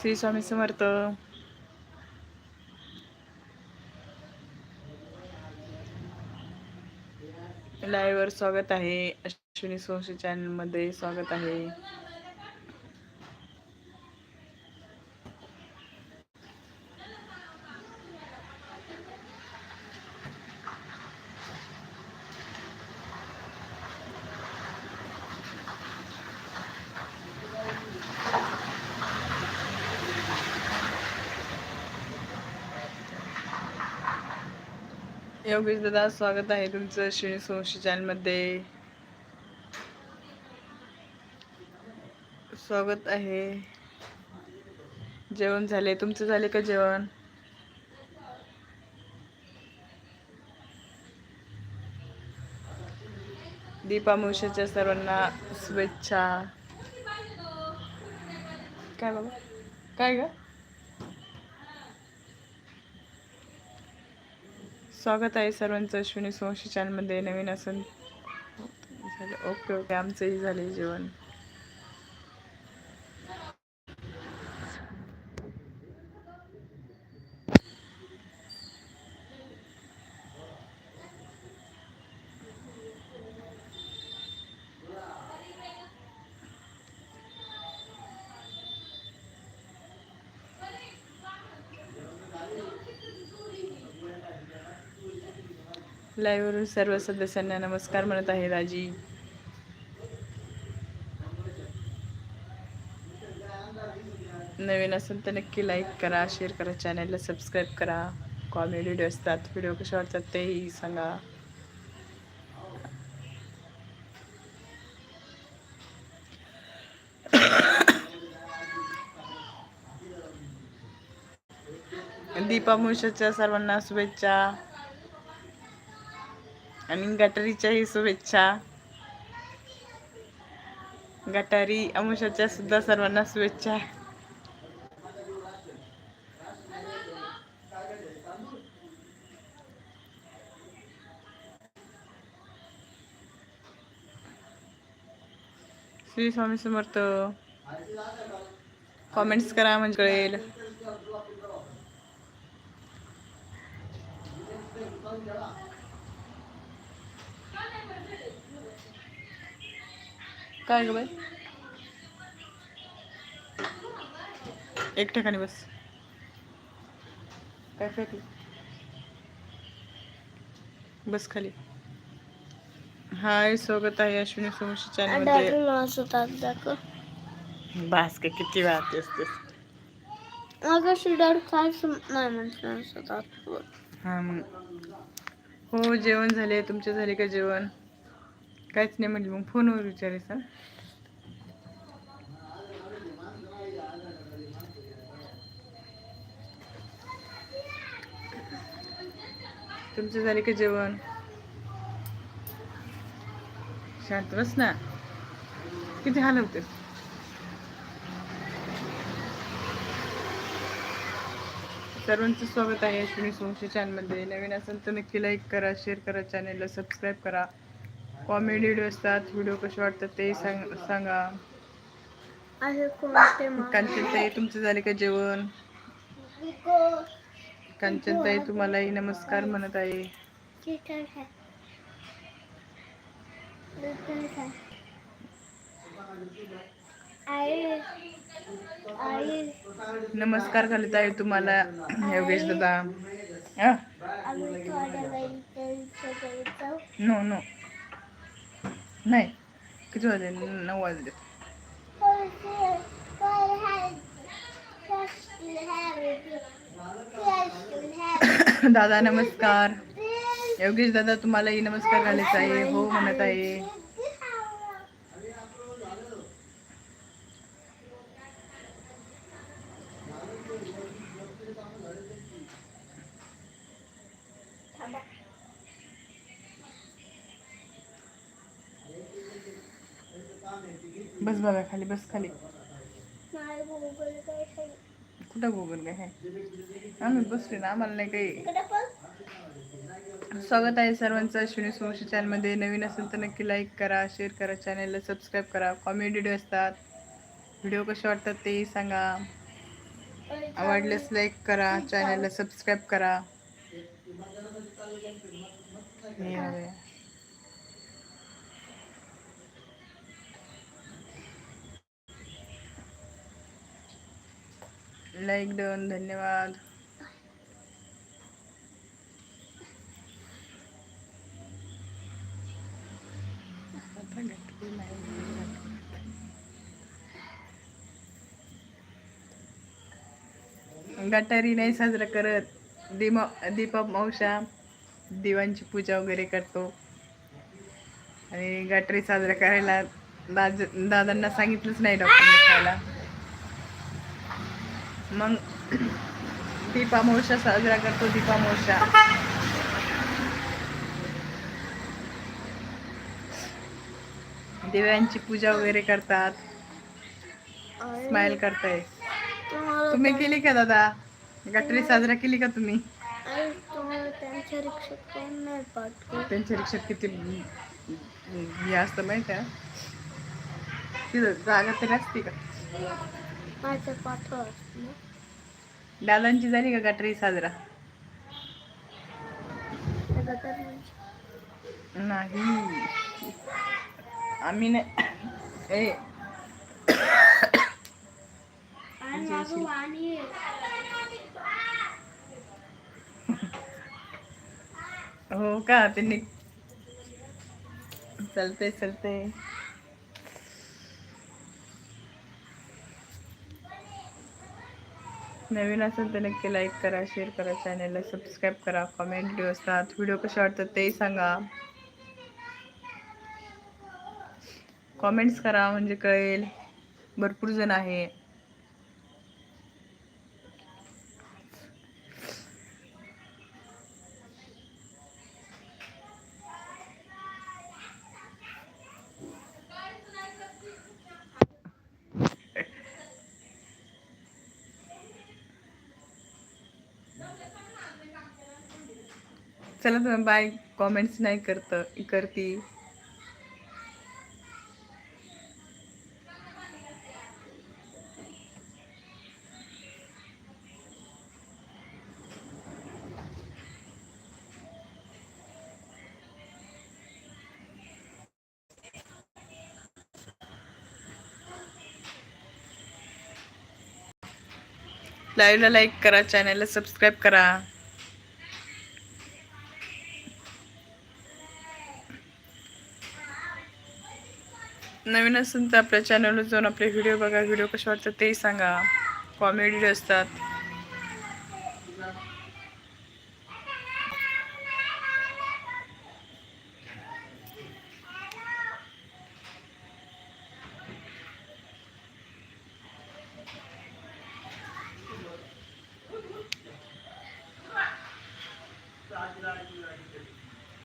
श्री स्वामी समर्थ लाईव्हवर स्वागत आहे. अश्विनी सोशल चॅनलमध्ये स्वागत आहे. योगेश दादा स्वागत आहे तुमचं श्री सोशी चॅनलमध्ये स्वागत आहे. जेवण झाले? तुमचं झाले का जेवण? दीपामुषाच्या सर्वांना शुभेच्छा. काय बाबा? काय ग? स्वागत आहे सर्वांचं अश्विनी सोशी चॅनलमध्ये नवीन असून. झालं. Okay okay. आमचंही झाले जेवण. लाईव्हवरून सर्व सदस्यांना नमस्कार म्हणत आहे राजी. नवीन असेल तर नक्की लाईक करा शेअर करा चॅनलला सबस्क्राईब करा. कॉमेडी व्हिडिओ असतात व्हिडिओ कसे वाटतात तेही सांगा. दीपा मुशाच्या सर्वांना शुभेच्छा. आणि गटारीच्याही शुभेच्छा. गटारी अमुषाच्या सुद्धा सर्वांना शुभेच्छा. श्री स्वामी समर्थ. कॉमेंट्स करा म्हणजे कळेल. काय ग बाई? एक ठिकाणी बस. काय फेकलं? बस खाली. हाय स्वागत आहे अश्विनी सोमशी चॅनल बास का किती वेळा तेच तेच अगं शिडाड काय सम- नाही हा मग हो जेवण झाले तुमचे झाले का जेवण? काहीच नाही म्हटलं मग फोनवर विचारायचं सर. तुमचं झाले का जेवण? शांत बस ना. किती हाल होते? सर्वांचं स्वागत आहे. अश्विनी सोमशे चॅनलमध्ये नवीन असेल तर नक्की लाईक करा शेअर करा चॅनलला सबस्क्राईब करा. कॉमेडी व्हिडिओ असतात व्हिडिओ कसे वाटतात ते सांग सांगा. कांचनताई तुमचं झाले का जेवण? कांचनताई तुम्हालाही नमस्कार म्हणत आहे. नमस्कार घालत आहे तुम्हाला योगेश दादा. No no. नाही. किती वाजले? नऊ वाजले. दादा नमस्कार. योगेश दादा तुम्हालाही नमस्कार घालायचा आहे. हो म्हणत आहे. बस बघा खाली बस खाली. कुठं गुगल काय आहे? आम्ही बसले ना आम्हाला नाही काही. स्वागत आहे सर्वांचं अश्विनी सोशी चॅनलमध्ये नवीन असेल तर नक्की लाईक करा शेअर करा चॅनलला सबस्क्राईब करा. कॉमेडी व्हिडिओ असतात. व्हिडिओ कसे वाटतात तेही सांगा. आवडल्यास लाईक करा चॅनलला सबस्क्राईब करा. लाईक देऊन धन्यवाद. गटारी नाही साजरा करत. दिमा दीपा मावशा दिवांची पूजा वगैरे करतो. आणि गटारी साजरा करायला दाज दादांना सांगितलंच नाही डॉक्टरने खायला. मग दीपा मावशा साजरा करतो दीपा मावशा दिव्यांची पूजा वगैरे करतात. स्माइल करताय. तुम्ही केली का दादा? गटरी साजरा केली का तुम्ही? रिक्षात त्यांच्या रिक्षात किती हे असतं माहिती आहे? तिथं जागा तरी असते का? माझं पाठवा. दादांची झाली का गटरी साजरा? म्हणजे. नाही. आम्ही नाही. हो का? त्यांनी चालतंय चालतंय नवीन असेल तर नक्की लाईक करा शेअर करा चॅनलला सबस्क्राईब करा कमेंट व्हिडिओ असतात. व्हिडिओ कसे वाटतात तेही सांगा. कॉमेंट्स करा म्हणजे कळेल. भरपूर जण आहे. चला तर बाय. कॉमेंट्स नाही करत करती. लाईव्हला लाईक करा चॅनलला सबस्क्राईब करा. नवीन असेल तर आपल्या चॅनलवर जाऊन आपले व्हिडिओ बघा. व्हिडिओ कसे वाटतात तेही सांगा. कॉमेडी असतात.